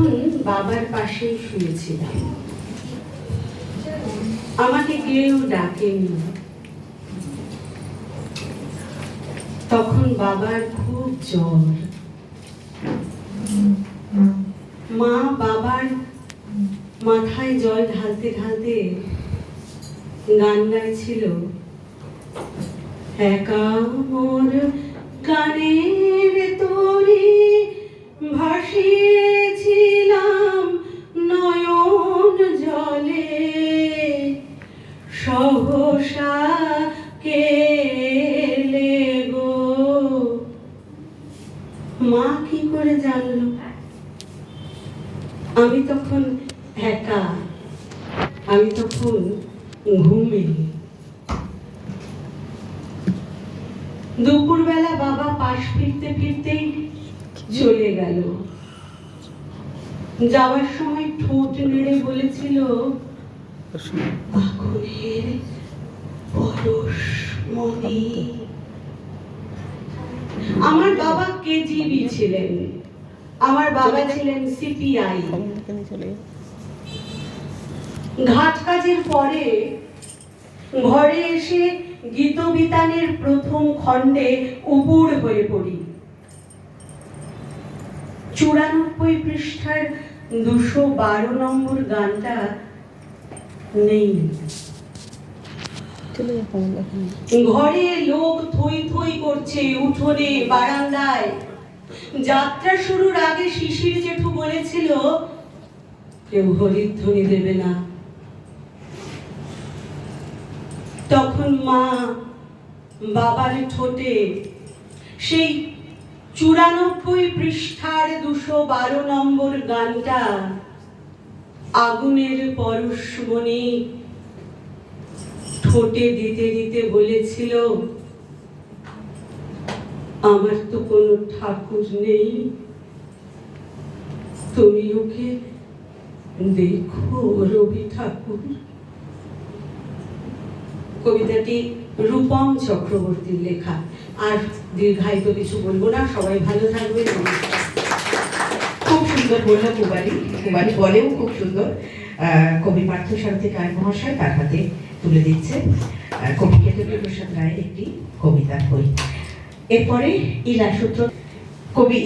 তখন বাবার পাশেই শুয়েছিলাম। আমাকে কেউ ডাকেনি। তখন বাবার খুব জ্বর। মা বাবার মাথায় জল ঢালতে ঢালতে গান গাইছিল একা মোর গানের সহসা কেলে গো? মা কি করে জানলো? আমি তখন একা, আমি তখন ঘুমে দুপুরবেলা বাবা পাশ ফিরতে ফিরতেই চলে গেল। যাওয়ার সময় ঠোঁট নেড়ে বলেছিল আমার বাবা কেজিবি ছিলেন? আমার বাবা ছিলেন সিপিআই। ঘাট কাজের পরে ঘরে এসে গীতবিতানের প্রথম খণ্ডে উপুর হয়ে পড়ি। চুরানব্বই পৃষ্ঠার দুশো বারো নম্বর গানটা নেই। ঘরে লোক থই থই করছে উঠোনে বারান্দায়। যাত্রা শুরুর আগে শিশির জেঠু বলেছিল কেউ হরিধ্বনি দেবে না। তখন মা বাবার ঠোঁটে সেই চুরানব্বই পৃষ্ঠার দুশো বারো নম্বর গানটা আগুনের পরশমণি ঠোঁটে দিতে দিতে বলেছিল, আমার তো কোনো ঠাকুর নেই। তুমি ওকে দেখো রবি ঠাকুর। কবিতাটি রূপম চক্রবর্তীর লেখা। আর দীর্ঘায়িত কিছু বলব না। সবাই ভালো থাকবে নমস্কার। সুন্দর বলল, কুমারী কুমারী বলেও খুব সুন্দর। কবি পার্থ শান্তি রায় মহাশয় তার হাতে তুলে দিচ্ছে। কবি কেতকী প্রসাদ রায়ের একটি কবিতার বই। এরপরে ইলা সূত্র, কবি